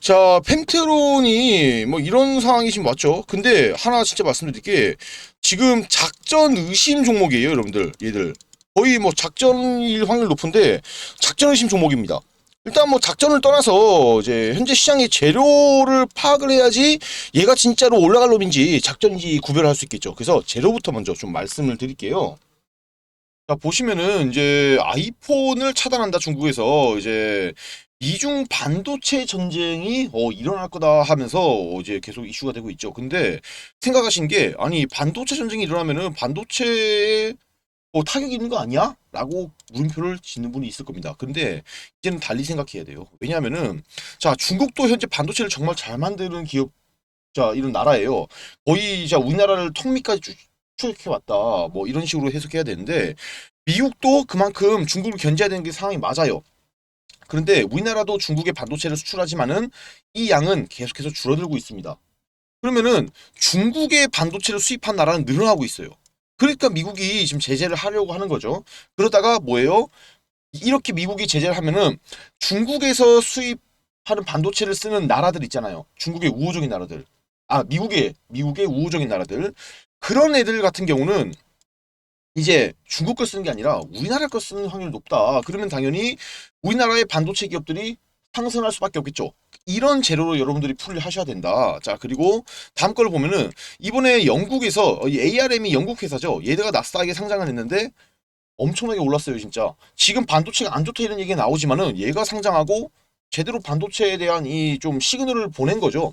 자, 펜트론이 뭐 이런 상황이 지금 왔죠. 근데 하나 진짜 말씀드릴 게 지금 작전 의심 종목이에요, 여러분들. 얘들. 거의 뭐 작전일 확률 높은데 작전 의심 종목입니다. 일단 뭐 작전을 떠나서 이제 현재 시장의 재료를 파악을 해야지 얘가 진짜로 올라갈 놈인지 작전인지 구별할 수 있겠죠. 그래서 재료부터 먼저 좀 말씀을 드릴게요. 자, 보시면은 이제 아이폰을 차단한다 중국에서 이제 미중 반도체 전쟁이 어, 일어날 거다 하면서 이제 계속 이슈가 되고 있죠. 근데 생각하신 게 아니 반도체 전쟁이 일어나면은 반도체에 뭐 타격이 있는 거 아니야? 라고 물음표를 짓는 분이 있을 겁니다. 근데 이제는 달리 생각해야 돼요. 왜냐하면은 자 중국도 현재 반도체를 정말 잘 만드는 기업 자 이런 나라예요. 거의 자 우리나라를 턱밑까지 쭉 추격해 왔다. 뭐 이런 식으로 해석해야 되는데 미국도 그만큼 중국을 견제해야 되는 게 상황이 맞아요. 그런데 우리나라도 중국에 반도체를 수출하지만은 이 양은 계속해서 줄어들고 있습니다. 그러면은 중국의 반도체를 수입한 나라는 늘어나고 있어요. 그러니까 미국이 지금 제재를 하려고 하는 거죠. 그러다가 뭐예요? 이렇게 미국이 제재를 하면은 중국에서 수입하는 반도체를 쓰는 나라들 있잖아요. 중국의 우호적인 나라들. 아, 미국의 미국의 우호적인 나라들. 그런 애들 같은 경우는 이제 중국 걸 쓰는 게 아니라 우리나라 걸 쓰는 확률이 높다. 그러면 당연히 우리나라의 반도체 기업들이 상승할 수밖에 없겠죠. 이런 재료로 여러분들이 풀을 하셔야 된다. 자, 그리고 다음 걸 보면은 이번에 영국에서 이 ARM이 영국 회사죠. 얘네가 나스닥에 상장을 했는데 엄청나게 올랐어요, 진짜. 지금 반도체가 안 좋다 이런 얘기가 나오지만은 얘가 상장하고 제대로 반도체에 대한 이 좀 시그널을 보낸 거죠.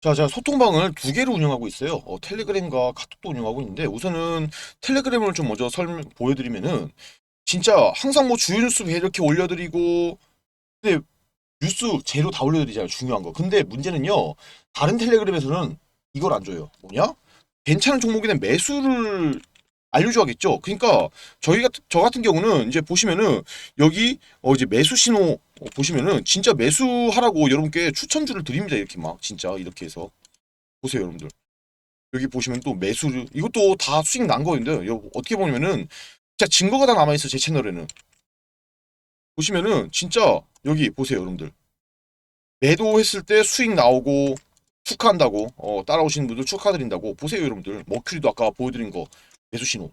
자, 제가 소통방을 두 개를 운영하고 있어요. 어, 텔레그램과 카톡도 운영하고 있는데 우선은 텔레그램을 좀 먼저 설명 보여드리면은 진짜 항상 뭐 주요 뉴스 이렇게 올려드리고 근데 뉴스 재료 다 올려드리잖아요. 중요한 거. 근데 문제는요. 다른 텔레그램에서는 이걸 안 줘요. 뭐냐? 괜찮은 종목에는 매수를 알려줘야겠죠. 그러니까 저희 같은 저 같은 경우는 이제 보시면은 여기 어 이제 매수 신호 어, 보시면은 진짜 매수하라고 여러분께 추천주를 드립니다. 이렇게 막 진짜 이렇게 해서 보세요, 여러분들. 여기 보시면 또 매수를 이것도 다 수익 난 거인데 요 어떻게 보면은 진짜 증거가 다 남아 있어 제 채널에는 보시면은 진짜 여기 보세요, 여러분들. 매도했을 때 수익 나오고 축하한다고 어, 따라오시는 분들 축하드린다고 보세요 여러분들 머큐리도 아까 보여드린 거 매수 신호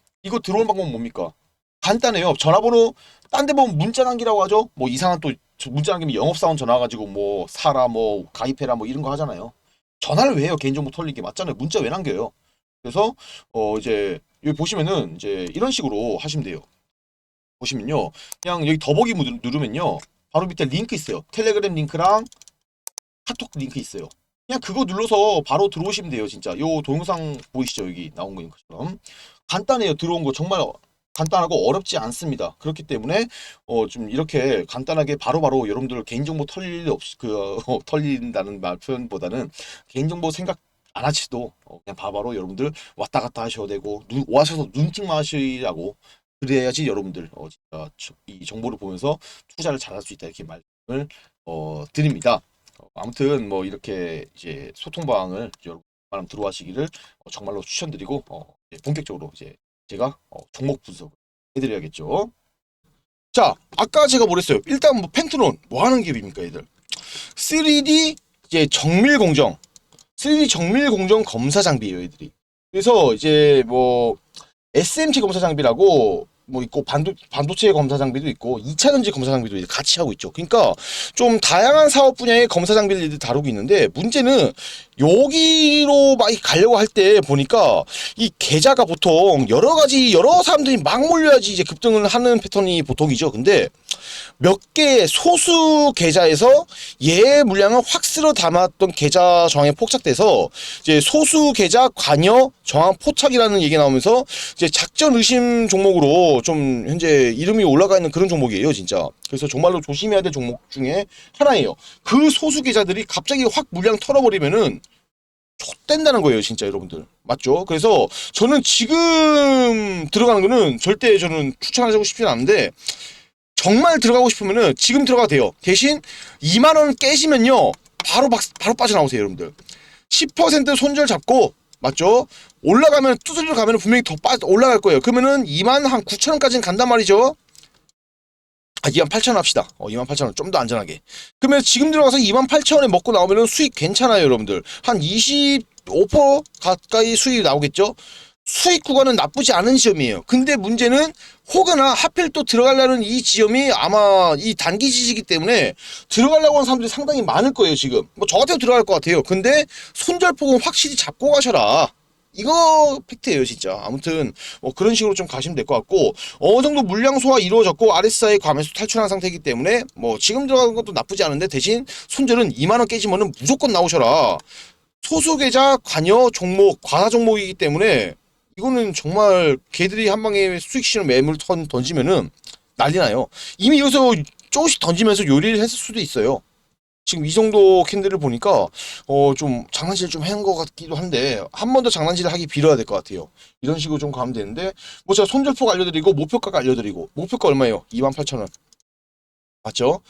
이거 들어오는 방법은 뭡니까? 간단해요. 전화번호 딴 데 보면 문자 남기라고 하죠? 뭐 이상한 또저 문자 남기면 영업사원 전화 가지고 뭐 사라 뭐 가입해라 뭐 이런 거 하잖아요. 전화를 왜 해요? 개인정보 털리게 맞잖아요. 문자 왜 남겨요? 그래서 어 이제 여기 보시면은 이제 이런 식으로 하시면 돼요. 보시면요. 그냥 여기 더보기 누르- 누르면요. 바로 밑에 링크 있어요. 텔레그램 링크랑 카톡 링크 있어요 그냥 그거 눌러서 바로 들어오시면 돼요 진짜. 요 동영상 보이시죠? 여기 나온 거처럼. 간단해요 들어온 거. 정말 간단하고 어렵지 않습니다. 그렇기 때문에 어 좀 이렇게 간단하게 바로바로 여러분들 개인정보 털릴 일 없이 그 어, 털린다는 말 표현보다는 개인정보 생각 안 하시도 어, 그냥 바로바로 여러분들 왔다 갔다 하셔도 되고 눈, 와셔서 눈팅만 하시라고 그래야지 여러분들 어, 이 정보를 보면서 투자를 잘할 수 있다 이렇게 말씀을 어, 드립니다. 어, 아무튼 뭐 이렇게 이제 소통 방을 여러분 많은 들어와시기를 어, 정말로 추천드리고 어, 본격적으로 이제 제가 어, 종목 분석을 해드려야겠죠. 자, 아까 제가 뭐랬어요? 일단 뭐 펜트론 뭐 하는 기업입니까, 얘들? 3D 이제 정밀 공정, 3D 정밀 공정 검사 장비예요, 얘들이. 그래서 이제 뭐 SMT 검사 장비라고 뭐 있고 반도 반도체 검사 장비도 있고 2차 전지 검사 장비도 이제 같이 하고 있죠. 그러니까 좀 다양한 사업 분야의 검사 장비를 이제 다루고 있는데 문제는 여기로 막 가려고 할 때 보니까 이 계좌가 보통 여러 가지 여러 사람들이 막 몰려야지 이제 급등을 하는 패턴이 보통이죠. 근데 몇 개 소수 계좌에서 얘 물량을 확 쓸어 담았던 계좌 정황에 포착돼서 이제 소수 계좌 관여 정황 포착이라는 얘기 나오면서 이제 작전 의심 종목으로 좀 현재 이름이 올라가 있는 그런 종목이에요, 진짜. 그래서 정말로 조심해야 될 종목 중에 하나예요. 그 소수 계좌들이 갑자기 확 물량 털어버리면은 좆된다는 거예요, 진짜 여러분들. 맞죠? 그래서 저는 지금 들어가는 거는 절대 저는 추천하고 싶진 않은데 정말 들어가고 싶으면은 지금 들어가도 돼요. 대신 2만 원 깨시면요. 바로 박, 바로 빠져나오세요, 여러분들. 10% 손절 잡고 맞죠? 올라가면 두드려 가면 분명히 더 빠, 올라갈 거예요. 그러면은 2만 한 9천 원까지는 간단 말이죠. 아, 2만 8천 원 합시다. 어, 2만 8천 원. 좀 더 안전하게. 그러면 지금 들어가서 2만 8천 원에 먹고 나오면은 수익 괜찮아요, 여러분들. 한 25% 가까이 수익이 나오겠죠? 수익 구간은 나쁘지 않은 지점이에요. 근데 문제는 혹여나 하필 또 들어가려는 이 지점이 아마 이 단기 지지기 때문에 들어가려고 하는 사람들이 상당히 많을 거예요, 지금. 뭐 저 같아도 들어갈 것 같아요. 근데 손절폭은 확실히 잡고 가셔라. 이거 팩트예요, 진짜. 아무튼 뭐 그런 식으로 좀 가시면 될 것 같고 어느 정도 물량 소화 이루어졌고 RSI 과매수 탈출한 상태이기 때문에 뭐 지금 들어가는 것도 나쁘지 않은데 대신 손절은 2만 원 깨지면은 무조건 나오셔라. 소수 계좌 관여 종목 과다 종목이기 때문에 이거는 정말 걔들이 한 방에 수익 실현 매물 턴 던지면은 난리 나요. 이미 여기서 조금씩 던지면서 요리를 했을 수도 있어요. 지금 이 정도 캔들을 보니까 어 좀 장난질 좀 한 것 같기도 한데 한 번 더 장난질을 하기 빌어야 될 것 같아요. 이런 식으로 좀 가면 되는데 뭐 제가 손절폭 알려드리고 목표가가 알려드리고 목표가 얼마예요? 28,000원 맞죠?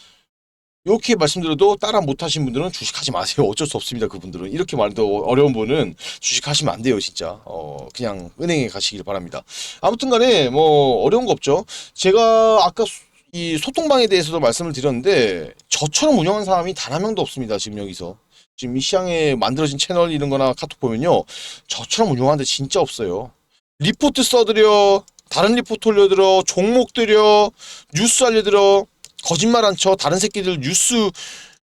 이렇게 말씀드려도 따라 못하신 분들은 주식하지 마세요. 어쩔 수 없습니다. 그분들은 이렇게 말도 어려운 분은 주식하시면 안 돼요, 진짜. 어 그냥 은행에 가시길 바랍니다. 아무튼간에 뭐 어려운 거 없죠. 제가 아까 수- 이 소통방에 대해서도 말씀을 드렸는데 저처럼 운영한 사람이 단 한 명도 없습니다. 지금 여기서 지금 이 시장에 만들어진 채널 이런 거나 카톡 보면요 저처럼 운영하는데 진짜 없어요. 리포트 써드려 다른 리포트 올려드려 종목 들여 뉴스 알려드려 거짓말 안 쳐 다른 새끼들 뉴스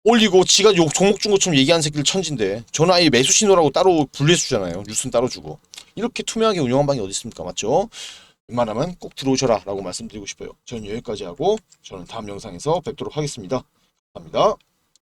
올리고 지가 욕 종목 준 것처럼 얘기하는 새끼들 천진데 저는 아예 매수 신호라고 따로 분리해 주잖아요 뉴스는 따로 주고 이렇게 투명하게 운영한 방이 어디 있습니까 맞죠? 웬만하면 꼭 들어오셔라 라고 말씀드리고 싶어요. 저는 여기까지 하고 저는 다음 영상에서 뵙도록 하겠습니다. 감사합니다